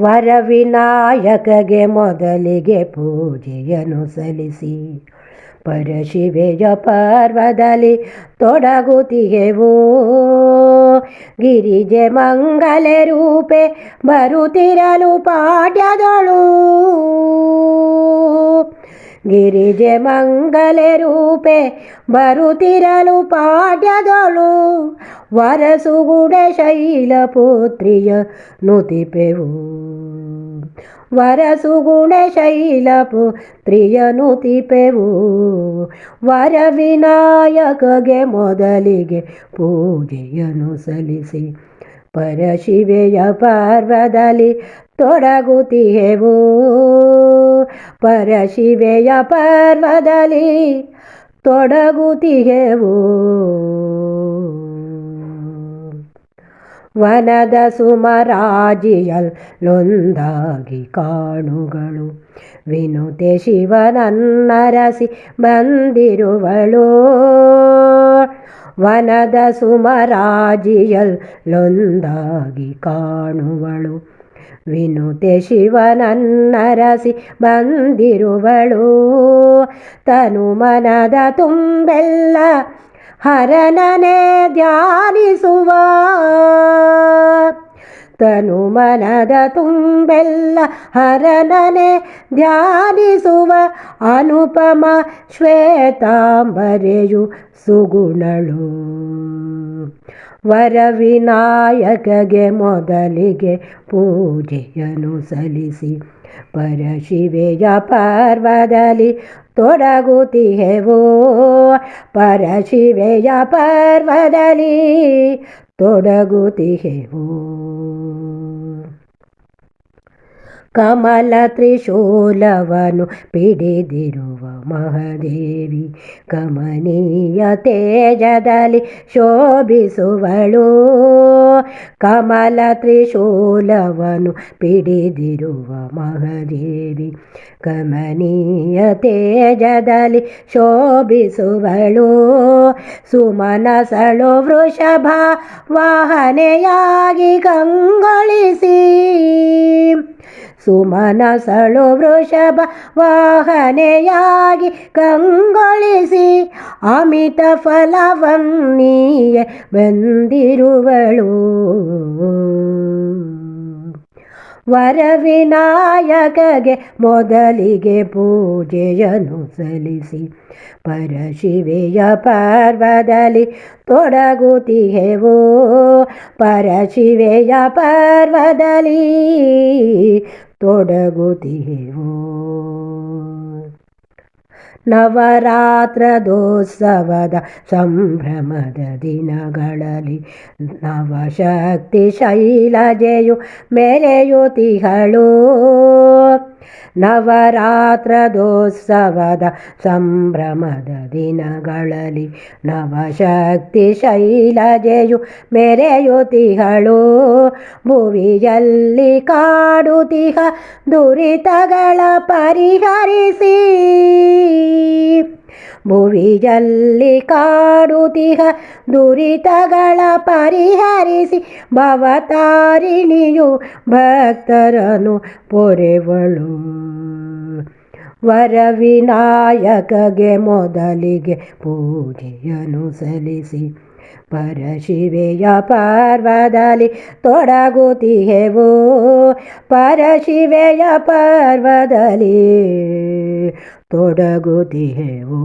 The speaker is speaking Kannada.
ವರವಿನಾಯಕಗೆ ಮೊದಲಿಗೆ ಪೂಜೆಯನ್ನು ಸಲ್ಲಿಸಿ. ಪರಶಿವೆಯ ಪರ್ವದಲ್ಲಿ ತೊಡಗುತ್ತಿಗೆವು. ಗಿರಿಜೆ ಮಂಗಲೆ ರೂಪೆ ಬರುತ್ತಿರಲು ಪಾಠ್ಯದಳು ಗಿರಿಜೆ ಮಂಗಲೆ ರೂಪೆ ಬರುತ್ತಿರಲು ಪಾಠ್ಯದಳು ವರಸುಗುಡೆ ಶೈಲಪುತ್ರಿಯ ನುತಿಪೆವು ವರಸುಗುಣ ಶೈಲಪುತ್ರಿಯ ವರ ವಿನಾಯಕಗೆ ಮೊದಲಿಗೆ ಪೂಜೆಯನ್ನು ಸಲ್ಲಿಸಿ, ಪರಶಿವೆಯ ಪರ್ವದಲ್ಲಿ ತೊಡಗುತ್ತಿಹೆವು ಪರಶಿವೆಯ ಪರ್ವದಲ್ಲಿ ತೊಡಗುತ್ತಿಯೇವು? ವನದ ಸುಮರಾಜಿಯಲ್ಲೊಂದಾಗಿ ಕಾಣುಗಳು. ವಿನುತೆ ಶಿವನನ್ನರಸಿ ಬಂದಿರುವಳು. ವನದ ಸುಮರಾಜಿಯಲ್ಲೊಂದಾಗಿ ಕಾಣುವಳು. ವಿನುತೆ ಶಿವನನ್ನರಸಿ ಬಂದಿರುವಳು. ತನು ಮನದ ತುಂಬೆಲ್ಲ ಹರನನೆ ಧ್ಯಾನಿಸುವ. ತನು ಮನದ ತುಂಬೆಲ್ಲ ಹರನನೆ ಧ್ಯಾನಿಸುವ. ಅನುಪಮ ಶ್ವೇತಾಂಬರೆಯು ಸುಗುಣಳು. ವರವಿನಾಯಕಗೆ ಮೊದಲಿಗೆ ಪೂಜೆಯನ್ನು ಸಲ್ಲಿಸಿ. ಪರಶಿವೆಯ ಪರ್ವದಲ್ಲಿ ತೊಡಗುತ್ತಿಹೆವೋ? ಪರಶಿವೆಯ ಪರ್ವದಲ್ಲಿ ತೊಡಗುತ್ತಿಹೆವು? ಕಮಲ ತ್ರಿಶೂಲವನು ಪಿಡಿದಿರುವ ಮಹಾದೇವಿ ಕಮನೀಯ ತೇಜದಲ್ಲಿ ಶೋಭಿಸುವಳು. ಕಮಲ ತ್ರಿಶೂಲವನು ಪಿಡಿದಿರುವ ಮಹಾದೇವಿ ಕಮನೀಯ ತೇಜದಲ್ಲಿ ಶೋಭಿಸುವಳು. ಸುಮನಸಳು ವೃಷಭ ವಾಹನೆಯಾಗಿ ಕಂಗೊಳಿಸಿ ಸುಮನಸಳು ವೃಷಭ ವಾಹನೆಯಾಗಿ ಕಂಗೊಳಿಸಿ ಅಮಿತ ಫಲವನ್ನೀಯ ಬಂದಿರುವಳು. ವರವಿನಾಯಕಗೆ ಮೊದಲಿಗೆ ಪೂಜೆಯನ್ನು ಸಲ್ಲಿಸಿ ಪರಶಿವೆಯ ಪರ್ವದಲ್ಲಿ ತೊಡಗುತ್ತಿಹೆವೋ. ಪರಶಿವೆಯ ಪರ್ವದಲ್ಲಿ ತೊಡಗುತ್ತಿಹೆವು ನವರಾತ್ರದೋತ್ಸವದ ಸಂಭ್ರಮದ ದಿನಗಳಲ್ಲಿ ನವಶಕ್ತಿ ಶೈಲಜೆಯು ಮೆರೆಯುತಿಹಳು ನವರಾತ್ರದೋತ್ಸವದ ಸಂಭ್ರಮದ ದಿನಗಳಲ್ಲಿ ನವಶಕ್ತಿ ಶೈಲಜೆಯು ಮೆರೆಯುತಿಹಳು. ಭುವಿಯಲ್ಲಿ ಕಾಡುತಿಹ ದುರಿತಗಳ ಪರಿಹರಿಸಿ. ಭುವಿಯಲ್ಲಿ ಕಾಡುತಿಹ ದುರಿತಗಳ ಪರಿಹರಿಸಿ ಭವತಾರಿಣಿಯು ಭಕ್ತರನು ಪೊರೆವಳು. ವರವಿನಾಯಕಗೆ ಮೊದಲಿಗೆ ಪೂಜೆಯನ್ನು ಸಲ್ಲಿಸಿ, ಪರಶಿವೆಯ ಪರ್ವದಲ್ಲಿ ತೊಡಗುತ್ತಿಹೆವು ಪರಶಿವೆಯ ಪರ್ವದಲ್ಲಿ ತೊಡಗುತ್ತಿಹೆವು